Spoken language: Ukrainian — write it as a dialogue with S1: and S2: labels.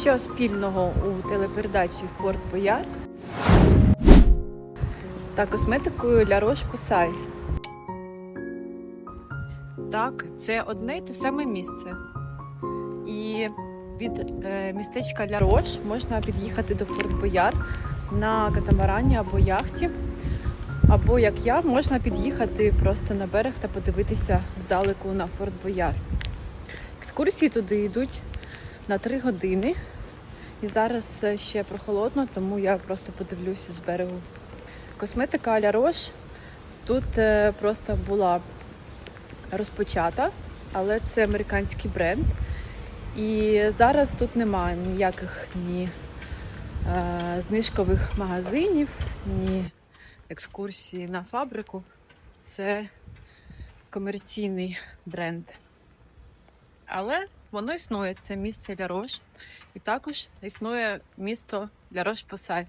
S1: Що спільного у телепередачі Форт Бояр та косметикою La Roche-Posay? Так, це одне й те саме місце. І від е, містечка Ля Рош можна під'їхати до Форт Бояр на катамарані або яхті. Або, як я, можна під'їхати просто на берег та подивитися здалеку на Форт Бояр. Екскурсії туди йдуть на 3 години. І зараз е, ще прохолодно, тому я просто подивлюся з берегу. Косметика Аля Рош тут е, просто була розпочата, але це американський бренд. І зараз тут немає ніяких ні е, знижкових магазинів, ні екскурсії на фабрику. Це комерційний бренд. Але воно існує, це місце для рож, І також існує місто для рож Посай.